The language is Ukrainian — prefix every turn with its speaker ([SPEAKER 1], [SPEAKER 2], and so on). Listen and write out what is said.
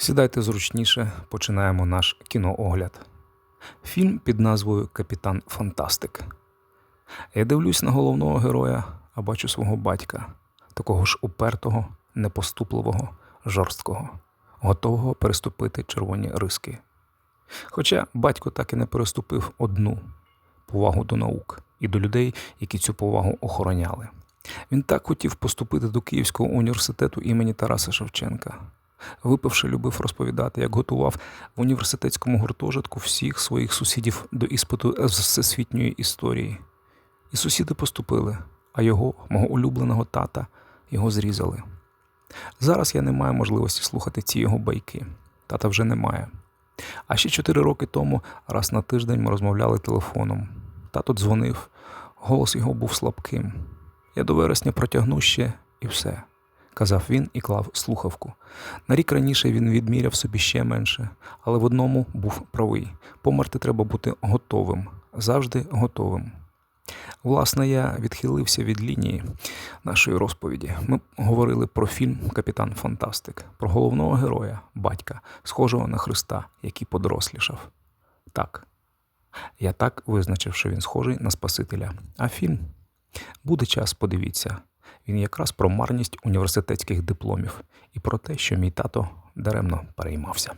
[SPEAKER 1] Сідайте зручніше, починаємо наш кіноогляд. Фільм під назвою Капітан Фантастик. Я дивлюсь на головного героя, а бачу свого батька, такого ж упертого, непоступливого, жорсткого, готового переступити червоні риски. Хоча батько так і не переступив одну повагу до наук і до людей, які цю повагу охороняли. Він так хотів поступити до Київського університету імені Тараса Шевченка. Випивши, любив розповідати, як готував в університетському гуртожитку всіх своїх сусідів до іспиту з всесвітньої історії. І сусіди поступили, а його, мого улюбленого тата, його зрізали. Зараз я не маю можливості слухати ці його байки. Тата вже немає. А ще чотири роки тому раз на тиждень ми розмовляли телефоном. Тато дзвонив, голос його був слабким. Я до вересня протягну ще і все, казав він і клав слухавку. На рік раніше він відміряв собі ще менше, але в одному був правий. Померти треба бути готовим, завжди готовим. Власне, я відхилився від лінії нашої розповіді. Ми говорили про фільм Капітан Фантастик, про головного героя, батька, схожого на Христа, який подорослішав. Так, я так визначив, що він схожий на Спасителя. А фільм буде час, подивіться. Він якраз про марність університетських дипломів і про те, що мій тато даремно переймався.